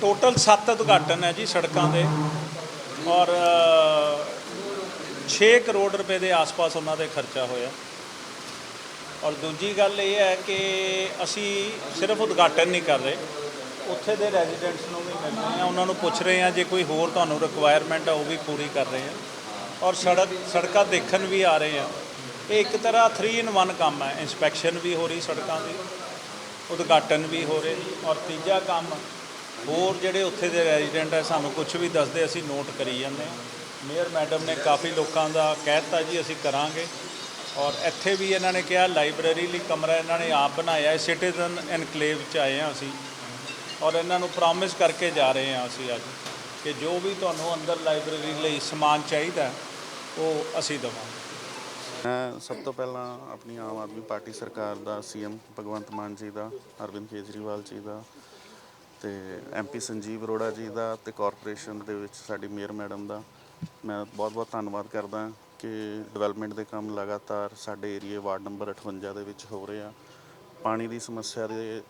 Total 7 ਉਦਘਾਟਨ ਹੈ ਜੀ ਸੜਕਾਂ ਦੇ। ਔਰ 6 ਕਰੋੜ ਰੁਪਏ ਦੇ ਆਸ-ਪਾਸ ਉਹਨਾਂ ਦੇ ਖਰਚਾ ਹੋਇਆ। ਔਰ ਦੂਜੀ ਗੱਲ ਇਹ ਹੈ ਕਿ ਅਸੀਂ ਸਿਰਫ ਉਦਘਾਟਨ ਨਹੀਂ ਕਰ ਰਹੇ। ਉੱਥੇ ਦੇ ਰੈਜ਼ੀਡੈਂਟਸ ਨੂੰ ਵੀ ਮਿਲ ਰਹੇ ਹਾਂ, ਉਹਨਾਂ ਨੂੰ ਪੁੱਛ ਰਹੇ ਹਾਂ, ਜੇ ਕੋਈ ਹੋਰ ਤੁਹਾਨੂੰ ਰਿਕੁਆਇਰਮੈਂਟ ਆ, ਉਹ ਵੀ ਪੂਰੀ ਕਰ ਰਹੇ ਹਾਂ। ਔਰ ਸੜਕ, ਸੜਕਾਂ ਦੇਖਣ ਵੀ ਆ ਰਹੇ ਹਾਂ। ਇਹ ਇੱਕ ਤਰ੍ਹਾਂ 3 ਇਨ 1 ਕੰਮ ਹੈ। ਇਨਸਪੈਕਸ਼ਨ ਵੀ ਹੋ ਰਹੀ ਸੜਕਾਂ ਦੀ, ਉਦਘਾਟਨ ਵੀ ਹੋ ਰਹੇ। ਔਰ ਤੀਜਾ ਕੰਮ ਹੋਰ ਜਿਹੜੇ ਉੱਥੇ ਦੇ ਰੈਜ਼ੀਡੈਂਟ ਹੈ ਸਾਨੂੰ ਕੁਝ ਵੀ ਦੱਸਦੇ, ਅਸੀਂ ਨੋਟ ਕਰੀ ਜਾਂਦੇ ਹਾਂ। ਮੇਅਰ ਮੈਡਮ ਨੇ ਕਾਫੀ ਲੋਕਾਂ ਦਾ ਕਹਿਤਾ ਜੀ, ਅਸੀਂ ਕਰਾਂਗੇ। ਔਰ ਇੱਥੇ ਵੀ ਇਹਨਾਂ ਨੇ ਕਿਹਾ ਲਾਇਬ੍ਰੇਰੀ ਲਈ ਕਮਰਾ ਇਹਨਾਂ ਨੇ ਆਪ ਬਣਾਇਆ ਹੈ ਸਿਟੀਜ਼ਨ ਐਨਕਲੇਵ ਚ ਆਏ ਹਾਂ ਅਸੀਂ। ਔਰ ਇਹਨਾਂ ਨੂੰ ਪ੍ਰੋਮਿਸ ਕਰਕੇ ਜਾ ਰਹੇ ਹਾਂ ਅਸੀਂ ਅੱਜ ਕਿ ਜੋ ਵੀ ਤੁਹਾਨੂੰ ਅੰਦਰ ਲਾਇਬ੍ਰੇਰੀ ਲਈ ਸਮਾਨ ਚਾਹੀਦਾ ਉਹ ਅਸੀਂ ਦੇਵਾਂਗੇ। ਮੈਂ ਸਭ ਤੋਂ ਪਹਿਲਾਂ ਆਪਣੀ ਆਮ ਆਦਮੀ ਪਾਰਟੀ ਸਰਕਾਰ ਦਾ ਸੀਐਮ ਭਗਵੰਤ ਮਾਨ ਜੀ ਦਾ, ਅਰਵਿੰਦ ਕੇਜਰੀਵਾਲ ਜੀ ਦਾ ਤੇ ਐਮਪੀ ਸੰਜੀਵ ਅਰੋੜਾ ਜੀ ਦਾ ਤੇ ਕਾਰਪੋਰੇਸ਼ਨ ਦੇ ਵਿੱਚ ਸਾਡੀ ਮੇਅਰ ਮੈਡਮ ਦਾ ਮੈਂ ਬਹੁਤ-ਬਹੁਤ ਧੰਨਵਾਦ ਕਰਦਾ ਕਿ ਡਿਵੈਲਪਮੈਂਟ ਦੇ ਕੰਮ ਲਗਾਤਾਰ ਸਾਡੇ ਏਰੀਏ ਵਾਰਡ ਨੰਬਰ 58 ਦੇ ਵਿੱਚ ਹੋ ਰਹੇ ਆ। ਪਾਣੀ ਦੀ ਸਮੱਸਿਆ ਦੇ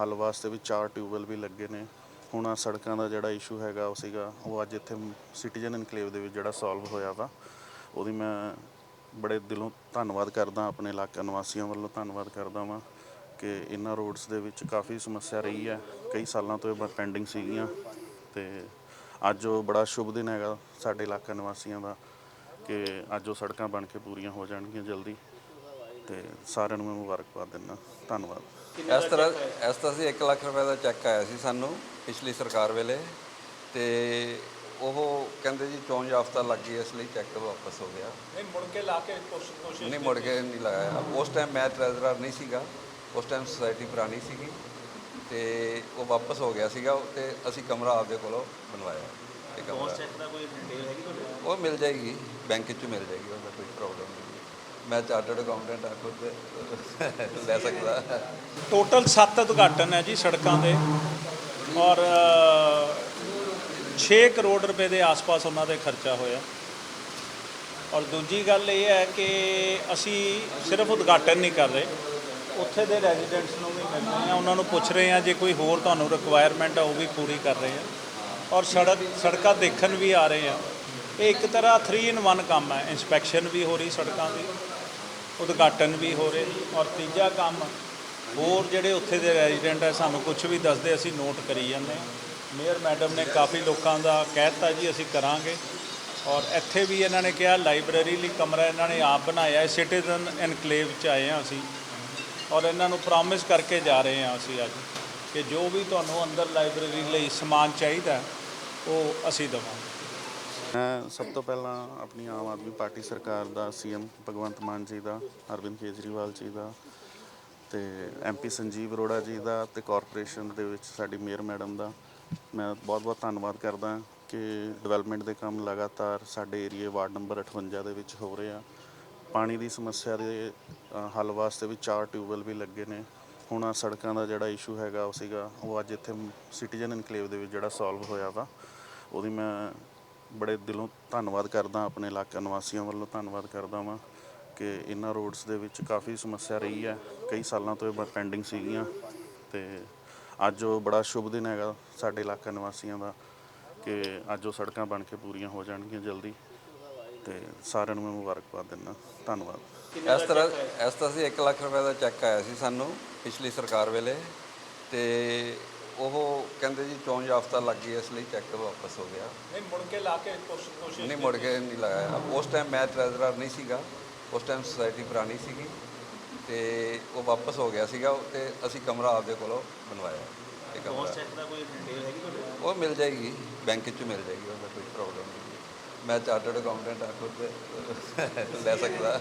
ਹੱਲ ਵਾਸਤੇ ਵੀ ਚਾਰ ਟਿਊਬਵੈਲ ਵੀ ਲੱਗੇ ਨੇ। ਹੁਣ ਆਹ ਸੜਕਾਂ ਦਾ ਜਿਹੜਾ ਇਸ਼ੂ ਹੈਗਾ ਉਹ ਸੀਗਾ, ਉਹ ਅੱਜ ਇੱਥੇ ਸਿਟੀਜ਼ਨ ਇਨਕਲੇਵ ਦੇ ਵਿੱਚ ਜਿਹੜਾ ਸੋਲਵ ਹੋਇਆ ਵਾ, ਉਹਦੀ ਮੈਂ ਬੜੇ ਦਿਲੋਂ ਧੰਨਵਾਦ ਕਰਦਾ, ਆਪਣੇ ਇਲਾਕਾ ਨਿਵਾਸੀਆਂ ਵੱਲੋਂ ਧੰਨਵਾਦ ਕਰਦਾ ਵਾਂ। ਕਿ ਇਹਨਾਂ ਰੋਡਸ ਦੇ ਵਿੱਚ ਕਾਫੀ ਸਮੱਸਿਆ ਰਹੀ ਹੈ। ਕਈ ਸਾਲਾਂ ਤੋਂ ਇਹ ਪੈਂਡਿੰਗ ਸੀਗੀਆਂ ਤੇ ਅੱਜ ਉਹ ਬੜਾ ਸ਼ੁਭ ਦਿਨ ਹੈਗਾ ਸਾਡੇ ਇਲਾਕਾ ਨਿਵਾਸੀਆਂ ਦਾ ਕਿ ਅੱਜ ਉਹ ਸੜਕਾਂ ਬਣ ਕੇ ਪੂਰੀਆਂ ਹੋ ਜਾਣਗੀਆਂ ਜਲਦੀ ਤੇ ਸਾਰਿਆਂ ਨੂੰ ਮੈਂ ਮੁਬਾਰਕਬਾਦ ਦਿੰਦਾ। ਧੰਨਵਾਦ। ਇਸ ਤਰ੍ਹਾਂ ਇਸ ਤਰ੍ਹਾਂ ਸੀ 1 ਲੱਖ ਰੁਪਏ ਦਾ ਚੈੱਕ ਆਇਆ ਸੀ ਸਾਨੂੰ ਪਿਛਲੀ ਸਰਕਾਰ ਵੇਲੇ ਤੇ ਉਹ ਕਹਿੰਦੇ ਜੀ ਚੋਣ ਜਾਫਤਾ ਲੱਗ ਗਈ ਇਸ ਲਈ ਚੈੱਕ ਵਾਪਸ ਹੋ ਗਿਆ। ਨਹੀਂ ਮੁੜ ਕੇ ਲਾ ਕੇ ਕੋਸ਼ਿਸ਼ ਨਹੀਂ ਮੁੜ ਕੇ ਨਹੀਂ ਲਗਾਇਆ ਉਸ ਟਾਈਮ ਮੈਂ ਟ੍ਰੈਜ਼ਰਰ ਨਹੀਂ ਸੀਗਾ। ਉਸ ਟਾਈਮ ਸੁਸਾਇਟੀ ਪੁਰਾਣੀ ਸੀਗੀ ਤੇ ਉਹ ਵਾਪਸ ਹੋ ਗਿਆ ਸੀਗਾ ਤੇ ਅਸੀਂ ਕਮਰਾ ਆਪਦੇ ਕੋਲੋਂ ਬਣਵਾਇਆ। ਇਹ ਕਮਰਾ। ਦਾ ਕੋਈ ਡਿਟੇਲ ਹੈਗੀ ਤੁਹਾਡੇ ਉਹ ਮਿਲ ਜਾਏਗੀ ਬੈਂਕ 'ਚ ਮਿਲ ਜਾਏਗੀ ਉਹਦਾ ਕੋਈ ਪ੍ਰੋਬਲਮ ਨਹੀਂ। ਮੈਂ ਚਾਰਟਰਡ ਅਕਾਊਂਟੈਂਟ ਆ ਖੁਦ ਲੈ ਸਕਦਾ। ਟੋਟਲ 7 ਉਦਘਾਟਨ ਹੈ ਜੀ ਸੜਕਾਂ ਦੇ ਔਰ 6 ਕਰੋੜ ਰੁਪਏ ਦੇ ਆਸ-ਪਾਸ ਉਹਨਾਂ ਦੇ ਖਰਚਾ ਹੋਇਆ। ਔਰ ਦੂਜੀ ਗੱਲ ਇਹ ਹੈ ਕਿ ਅਸੀਂ ਸਿਰਫ ਉਦਘਾਟਨ ਨਹੀਂ ਕਰ ਰਹੇ। ਉੱਥੇ ਦੇ ਰੈਜ਼ੀਡੈਂਟਸ ਨੂੰ ਵੀ ਮਿਲ ਰਹੇ ਹਾਂ, ਉਹਨਾਂ ਨੂੰ ਪੁੱਛ ਰਹੇ ਹਾਂ, ਜੇ ਕੋਈ ਹੋਰ ਤੁਹਾਨੂੰ ਰਿਕੁਆਇਰਮੈਂਟ ਆ, ਉਹ ਵੀ ਪੂਰੀ ਕਰ ਰਹੇ ਆ। ਔਰ ਸੜਕ, ਸੜਕਾਂ ਦੇਖਣ ਵੀ ਆ ਰਹੇ ਹਾਂ ਇਹ ਇੱਕ ਤਰ੍ਹਾਂ 3 ਇਨ 1 ਕੰਮ ਹੈ। ਇਨਸਪੈਕਸ਼ਨ ਵੀ ਹੋ ਰਹੀ ਸੜਕਾਂ ਦੀ, ਉਦਘਾਟਨ ਵੀ ਹੋ ਰਹੇ। ਔਰ ਤੀਜਾ ਕੰਮ, ਹੋਰ ਜਿਹੜੇ ਉੱਥੇ ਦੇ ਰੈਜ਼ੀਡੈਂਟ ਹੈ ਸਾਨੂੰ ਕੁਝ ਵੀ ਦੱਸਦੇ, ਅਸੀਂ ਨੋਟ ਕਰੀ ਜਾਂਦੇ ਹਾਂ। ਮੇਅਰ ਮੈਡਮ ਨੇ ਕਾਫੀ ਲੋਕਾਂ ਦਾ ਕਹਿਤਾ ਜੀ, ਅਸੀਂ ਕਰਾਂਗੇ। ਔਰ ਇੱਥੇ ਵੀ ਇਹਨਾਂ ਨੇ ਕਿਹਾ ਲਾਇਬ੍ਰੇਰੀ ਲਈ ਕਮਰਾ ਇਹਨਾਂ ਨੇ ਆਪ ਬਣਾਇਆ ਹੈ। ਸਿਟੀਜ਼ਨ ਐਨਕਲੇਵ ਚ ਆਏ ਹਾਂ ਅਸੀਂ। ਔਰ ਇਹਨਾਂ ਨੂੰ ਪ੍ਰੋਮਿਸ ਕਰਕੇ ਜਾ ਰਹੇ ਹਾਂ ਅਸੀਂ ਅੱਜ ਕਿ ਜੋ ਵੀ ਤੁਹਾਨੂੰ ਅੰਦਰ ਲਾਇਬ੍ਰੇਰੀ ਲਈ ਸਮਾਨ ਚਾਹੀਦਾ ਉਹ ਅਸੀਂ ਦੇਵਾਂਗੇ। ਮੈਂ ਸਭ ਤੋਂ ਪਹਿਲਾਂ ਆਪਣੀ ਆਮ ਆਦਮੀ ਪਾਰਟੀ ਸਰਕਾਰ ਦਾ ਸੀਐਮ ਭਗਵੰਤ ਮਾਨ ਜੀ ਦਾ, ਅਰਵਿੰਦ ਕੇਜਰੀਵਾਲ ਜੀ ਦਾ ਤੇ ਐਮਪੀ ਸੰਜੀਵ ਅਰੋੜਾ ਜੀ ਦਾ ਤੇ ਕਾਰਪੋਰੇਸ਼ਨ ਦੇ ਵਿੱਚ ਸਾਡੀ ਮੇਅਰ ਮੈਡਮ ਦਾ। ਮੈਂ ਬਹੁਤ-ਬਹੁਤ ਧੰਨਵਾਦ ਕਰਦਾ ਕਿ ਡਿਵੈਲਪਮੈਂਟ ਦੇ ਕੰਮ ਲਗਾਤਾਰ ਸਾਡੇ ਏਰੀਏ ਵਾਰਡ ਨੰਬਰ 58 ਦੇ ਵਿੱਚ ਹੋ ਰਹੇ ਆ। ਪਾਣੀ ਦੀ ਸਮੱਸਿਆ ਦੇ ਅ, ਹੱਲ ਵਾਸਤੇ ਵੀ ਚਾਰ ਟਿਊਬਵੈੱਲ ਵੀ ਲੱਗੇ ਨੇ। ਹੁਣ ਆਹ ਸੜਕਾਂ ਦਾ ਜਿਹੜਾ ਇਸ਼ੂ ਹੈਗਾ ਉਹ ਸੀਗਾ ਉਹ ਅੱਜ ਇੱਥੇ ਸਿਟੀਜ਼ਨ ਇਨਕਲੇਵ ਦੇ ਵਿੱਚ ਜਿਹੜਾ ਸੋਲਵ ਹੋਇਆ ਵਾ ਉਹਦੀ ਮੈਂ ਬੜੇ ਦਿਲੋਂ ਧੰਨਵਾਦ ਕਰਦਾ ਆਪਣੇ ਇਲਾਕਾ ਨਿਵਾਸੀਆਂ ਵੱਲੋਂ ਧੰਨਵਾਦ ਕਰਦਾ ਵਾਂ ਕਿ ਇਹਨਾਂ ਰੋਡਸ ਦੇ ਵਿੱਚ ਕਾਫੀ ਸਮੱਸਿਆ ਰਹੀ ਹੈ। ਕਈ ਸਾਲਾਂ ਤੋਂ ਇਹ ਪੈਂਡਿੰਗ ਸੀਗੀਆਂ ਤੇ ਅੱਜ ਉਹ ਬੜਾ ਸ਼ੁਭ ਦਿਨ ਹੈਗਾ ਸਾਡੇ ਇਲਾਕਾ ਨਿਵਾਸੀਆਂ ਦਾ ਕਿ ਅੱਜ ਉਹ ਸੜਕਾਂ ਬਣ ਕੇ ਪੂਰੀਆਂ ਹੋ ਜਾਣਗੀਆਂ ਜਲਦੀ। ਤੇ ਸਾਰਿਆਂ ਨੂੰ ਮੈਂ ਮੁਬਾਰਕਬਾਦ ਦਿੰਦਾ। ਧੰਨਵਾਦ। ਇਸ ਤਰ੍ਹਾਂ ਇਸ ਤਰ੍ਹਾਂ ਸੀ 1 ਲੱਖ ਰੁਪਏ ਦਾ ਚੈੱਕ ਆਇਆ ਸੀ ਸਾਨੂੰ ਪਿਛਲੀ ਸਰਕਾਰ ਵੇਲੇ ਤੇ ਉਹ ਕਹਿੰਦੇ ਜੀ ਚੋਣ ਜਾਫਤਾ ਲੱਗ ਗਈ ਇਸ ਲਈ ਚੈੱਕ ਵਾਪਸ ਹੋ ਗਿਆ। ਨਹੀਂ ਮੁੜ ਕੇ ਲਾ ਕੇ ਕੋਸ਼ਿਸ਼ ਨਹੀਂ ਮੁੜ ਕੇ ਨਹੀਂ ਲਗਾਇਆ ਉਸ ਟਾਈਮ ਮੈਂ ਟ੍ਰੈਜ਼ਰਰ ਨਹੀਂ ਸੀਗਾ ਉਸ ਟਾਈਮ ਸੁਸਾਇਟੀ ਪੁਰਾਣੀ ਸੀਗੀ ਤੇ ਉਹ ਵਾਪਸ ਹੋ ਗਿਆ ਸੀਗਾ ਤੇ ਅਸੀਂ ਕਮਰਾ ਆਪਦੇ ਕੋਲੋਂ ਬਣਵਾਇਆ। ਇਹ ਕਮਰਾ। ਦਾ ਕੋਈ ਡਿਟੇਲ ਹੈਗੀ ਤੁਹਾਡੇ ਉਹ ਮਿਲ ਜਾਏਗੀ ਬੈਂਕ 'ਚ ਮਿਲ ਜਾਏਗੀ ਉਹਦਾ ਕੋਈ ਮੈਂ ਚਾਰਟਰਡ ਅਕਾਊਂਟੈਂਟ ਆ ਖੁਦ ਲੈ ਸਕਦਾ।